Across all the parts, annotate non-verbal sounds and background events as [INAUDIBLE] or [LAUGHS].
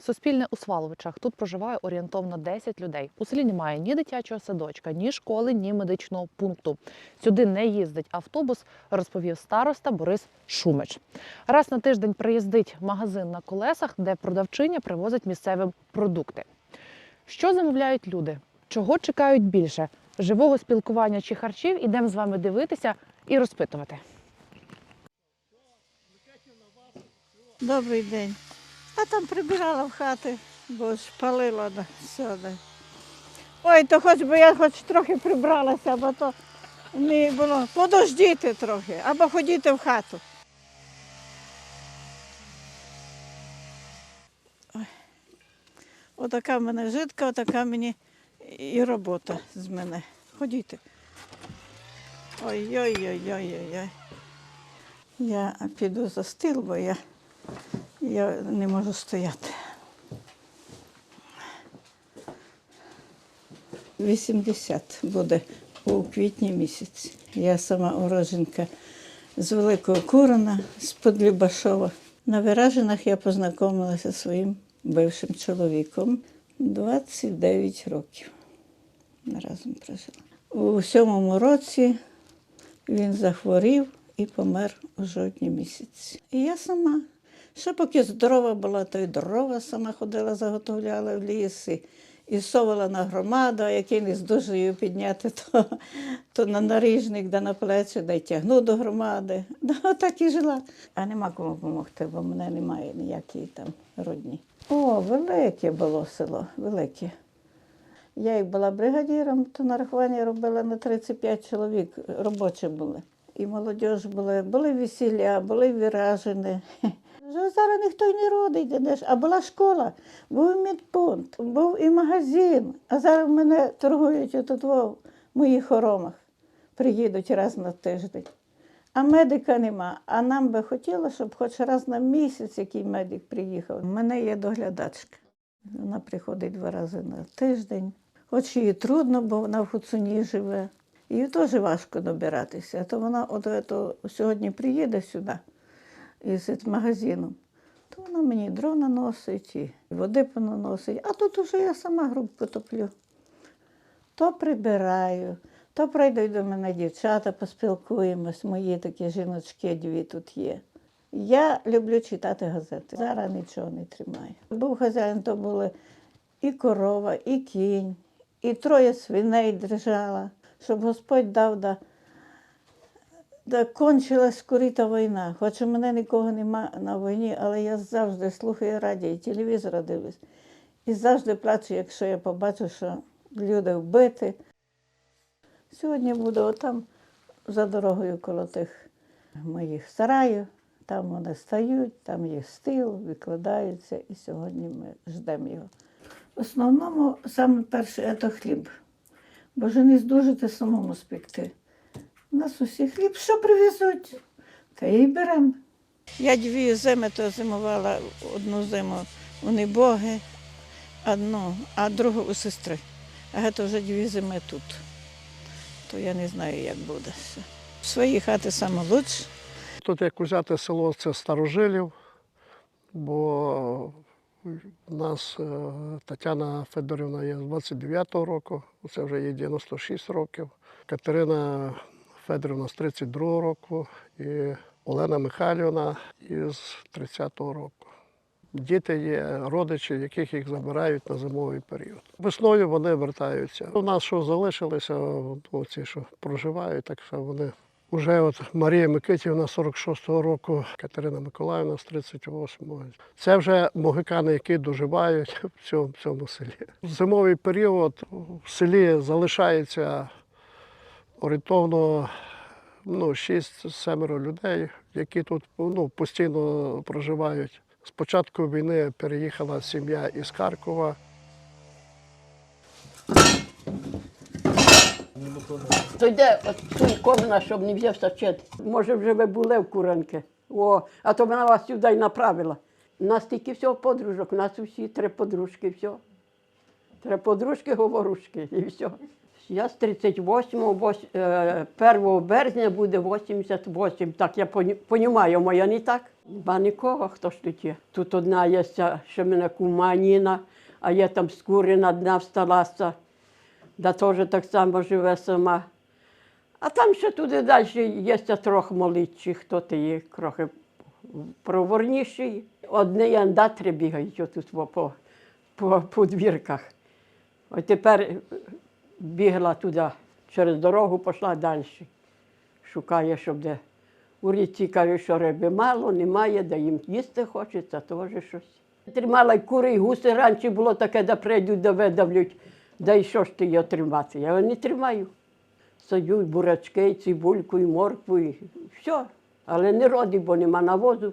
Суспільне у Сваловичах. Тут проживає орієнтовно 10 людей. У селі немає ні дитячого садочка, ні школи, ні медичного пункту. Сюди не їздить автобус, розповів староста Борис Шумич. Раз на тиждень приїздить магазин на колесах, де продавчиня привозить місцеві продукти. Що замовляють люди? Чого чекають більше? Живого спілкування чи харчів? Ідемо з вами дивитися і розпитувати. Добрий день. А там прибирала в хати, бо ж палила да. Ой, то хоч би я хоч трохи прибралася, бо то не було. Подождіти трохи, або ходіти в хату. Ой. Отака в мене житка, отака мені і робота з мене. Ходіте. Ой-ой-ой-ой-ой. Я піду за стіл, бо я я не можу стояти. 80 буде у квітні місяці. Я сама уроженка з Великого Курена, з Подлюбашова. На вираженах я познайомилася зі своїм бившим чоловіком 29 років. Разом прожили. У сьомому році він захворів і помер у жовтні місяці. І я сама. Ще поки здорова була, то й дрова сама ходила, заготовляла в ліс. І, совала на громаду, а який не здужую підняти, [LAUGHS] то, то на наріжник, да на плечі, да й тягну до громади. [LAUGHS] Да, так і жила. А нема кому допомогти, бо мене немає ніякої там родні. О, велике було село, велике. Я як була бригадіром, то нарахування робила на 35 чоловік, робочі були. І молодь були, були весілля, були виражені. [LAUGHS] Зараз ніхто й не родить, а була школа, був медпункт, був і магазин. А зараз мене торгують отут в моїх хоромах. Приїдуть раз на тиждень. А медика нема. А нам би хотілося, щоб хоч раз на місяць який медик приїхав. У мене є доглядачка. Вона приходить два рази на тиждень. Хоч їй трудно, бо вона в Хуцуні живе. Їй теж важко добиратися. А то вона от, сьогодні приїде сюди із магазину, то вона мені дрона носить, і води поносить. А тут уже я сама грубку топлю. То прибираю, то прийдуть до мене дівчата, поспілкуємось, мої такі жіночки дві тут є. Я люблю читати газети. Зараз нічого не тримаю. Був хазяїн, то були і корова, і кінь, і троє свиней держала, щоб Господь дав да, да кончилась скоріта війна. Хоч у мене нікого нема на війні, але я завжди слухаю радіо і телевізор дивлюсь. І завжди плачу, якщо я побачу, що люди вбиті. Сьогодні буду отам за дорогою коло тих моїх сараїв. Там вони стають, там є стіл, викладаються, і сьогодні ми ждемо його. В основному саме перше це хліб. Бо ж не здужити самому спекти. У нас усі хліб, що привезуть, та й беремо. Я дві зими то зимувала одну зиму у Небоги, одну, а другу у сестри. А це вже дві зими тут. То я не знаю, як буде. все. В своїй саме лучше. Тут як взяти село, це старожилів, бо у нас е, Тетяна Федорівна є з 29-го року, це вже є 96 років. Катерина Федорівна з 32-го року і Олена Михайлівна із 30-го року. Діти є, родичі, яких їх забирають на зимовий період. Весною вони вертаються. У нас що залишилися, оці, що проживають, так що вони Уже от Марія Микитівна 46-го року, Катерина Миколаївна з 38-го. Це вже могикани, які доживають в цьому, в цьому селі. В зимовий період в селі залишається орієнтовно ну, 6-7 людей, які тут ну, постійно проживають. З початку війни переїхала сім'я із Харкова. То йде от той щоб не взявся вчити. Може, вже ви були в Куранки. О, а то вона вас сюди й направила. У нас тільки всього подружок, у нас усі три подружки, все. Три подружки, говорушки і все. Я з 38 вось- е, 1 березня буде 88. Так я розумію, моя не так. Ба нікого, хто ж тут є. Тут одна є, що мене кума Ніна, а є там скурина одна всталася, да теж так само живе сама. А там ще туди далі є трохи молодші, хто ти є, трохи проворніший. Одні андатри бігають отут по, по, по подвірках. От тепер бігла туди, через дорогу пішла далі. Шукає, щоб де. У річці кажуть, що риби мало, немає, де їм їсти хочеться, теж щось. Тримала й кури, і гуси раніше було таке, де прийдуть, де видавлють, да і що ж ти його тримати? Я не тримаю. Садю і бурячки, і цибульку, і моркву, і все. Але не роді, бо нема навозу.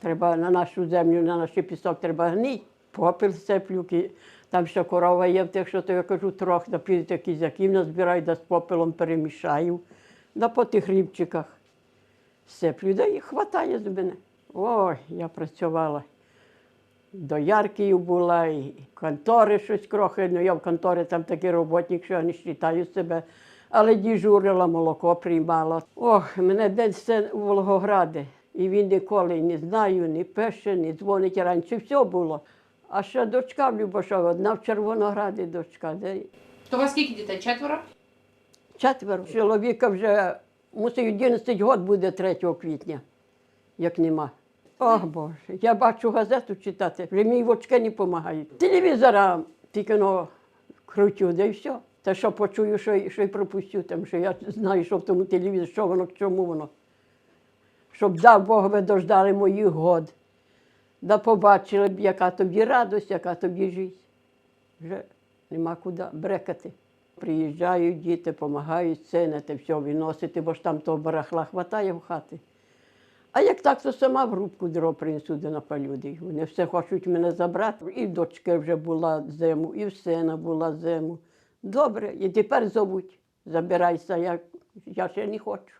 Треба на нашу землю, на наш пісок треба гній. Попіл сиплю, ки- там ще корова є, тих, що то я кажу, трохи, да підете кізяків назбираю, да з попелом перемішаю, да по тих рівчиках сиплю, да і хватає з мене. Ой, я працювала. До Ярків була, і контори щось крохи. Ну, я в конторі там такий роботник, що я не вважаю себе. Але діжурила, молоко приймала. Ох, мене день син у Волгограді. І він ніколи не знаю, не пише, не дзвонить. Раніше все було. А ще дочка в Любашова, одна в Червонограді дочка. Де То у вас скільки дітей? Четверо? Четверо. Чоловіка вже мусить 11 років буде 3 квітня, як нема. Ох Боже, я бачу газету читати, вже мій очки не допомагають. Телевізора тільки ну, крутю, да і все. Та що почую, що, й- що й пропустю, там, що я знаю, що в тому телевізорі, що воно, к чому воно. Щоб дав Бог ви дождали моїх год. Да побачили б, яка тобі радость, яка тобі життя. Вже нема куди брекати. Приїжджають діти, допомагають синити, все виносити, бо ж там того барахла хватає в хати. А як так, то сама в грубку дров принесу де напалю. Вони все хочуть мене забрати. І в дочки вже була зиму, і в сина була зиму. Добре, і тепер зовуть. Забирайся, я, я ще не хочу.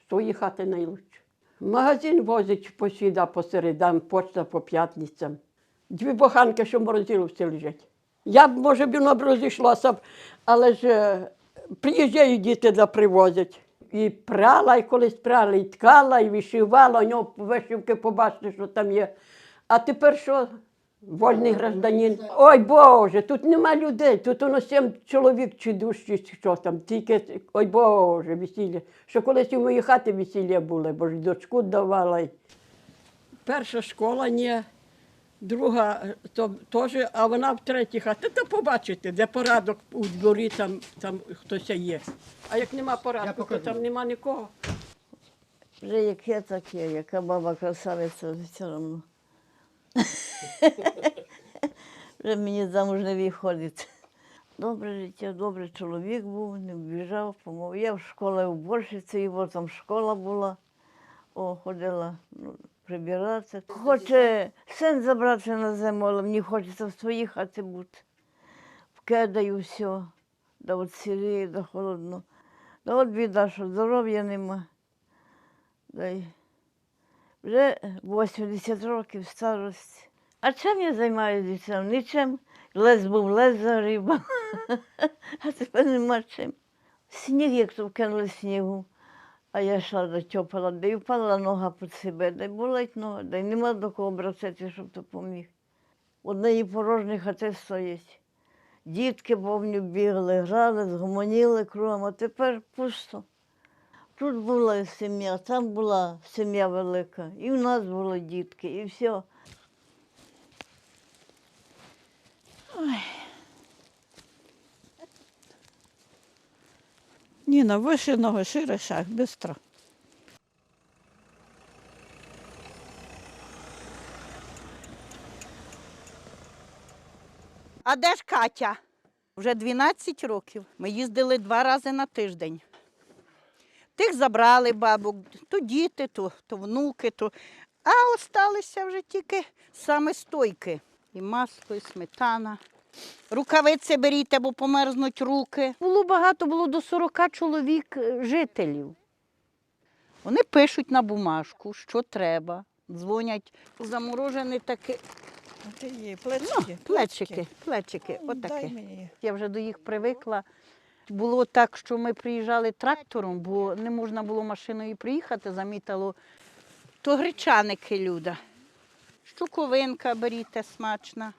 З твоєї хати найлучше. Магазин возить по сіда, по середам, почта по п'ятницям. Дві буханки, що в морозиловці лежать. Я б, може, воно б розійшлося, але ж е, приїжджають діти да привозять. І прала, і колись прала, і ткала, і вишивала, у нього вишивки побачили, що там є. А тепер що? Вольний гражданин. Ой Боже, тут нема людей, тут воно сім чоловік чи душ, чи що там, тільки, ой Боже, весілля. Що колись у моїй хаті весілля були, бо ж дочку давала. Перша школа ні, друга то теж, а вона в третій хаті. Та побачите, де порадок у дворі, там, там хтось є. А як нема порадку, то там нема нікого. Вже яке таке, яка баба красавиця, все одно. Вже мені замуж не виходить. Добре життя, добрий чоловік був, не вбіжав, помов. Я в школі уборщиця, його там школа була. О, ходила ну, прибиратися. Хоче син забратися на зиму, але мені хочеться в своїй хаті бути. Вкидаю все, да от сіріє, да холодно. Да от біда, що здоров'я нема. Да й вже 80 років старості. А чим я займаюся? Нічим. Лес був лес за риба. [LAUGHS] А тепер нема чим. Сніг, як то вкинули снігу. А я йшла до тьопала, де й впала нога під себе, де болить нога, де нема до кого обратитися, щоб допоміг. Однієї порожні хати стоять. Дітки повні бігли, грали, згомоніли кругом, а тепер пусто. Тут була сім'я, там була сім'я велика, і в нас були дітки, і все. Ніна, вище ноги, шире шаг, бистро. А де ж Катя? Вже 12 років. Ми їздили два рази на тиждень. Тих забрали бабок, то діти, то, то внуки, то. А осталися вже тільки саме стойки. І масло, і сметана. Рукавиці беріть, бо померзнуть руки. Було багато, було до 40 чоловік е, жителів. Вони пишуть на бумажку, що треба. Дзвонять заморожені таке. Ти є, плечики. Плечики, плечики, Дай отаке. мені. Я вже до їх привикла. Було так, що ми приїжджали трактором, бо не можна було машиною приїхати, замітало То гречаники, Люда. Щуковинка беріте смачна,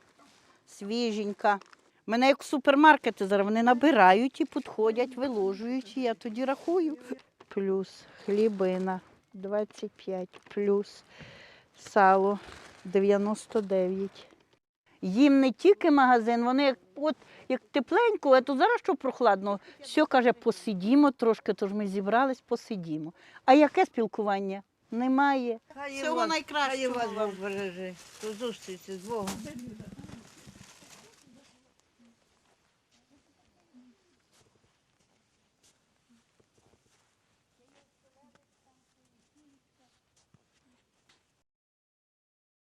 свіженька. Мене як в супермаркети зараз вони набирають і підходять, виложують, і я тоді рахую. Плюс хлібина 25, плюс сало 99. Їм не тільки магазин, вони як, от, як тепленько, а то зараз що прохладно. Все каже, посидімо трошки, тож ми зібрались, посидімо. А яке спілкування? Немає. Хай Всього вас- найкращого Хай вас вам. Береже. До зустрічі з Богом.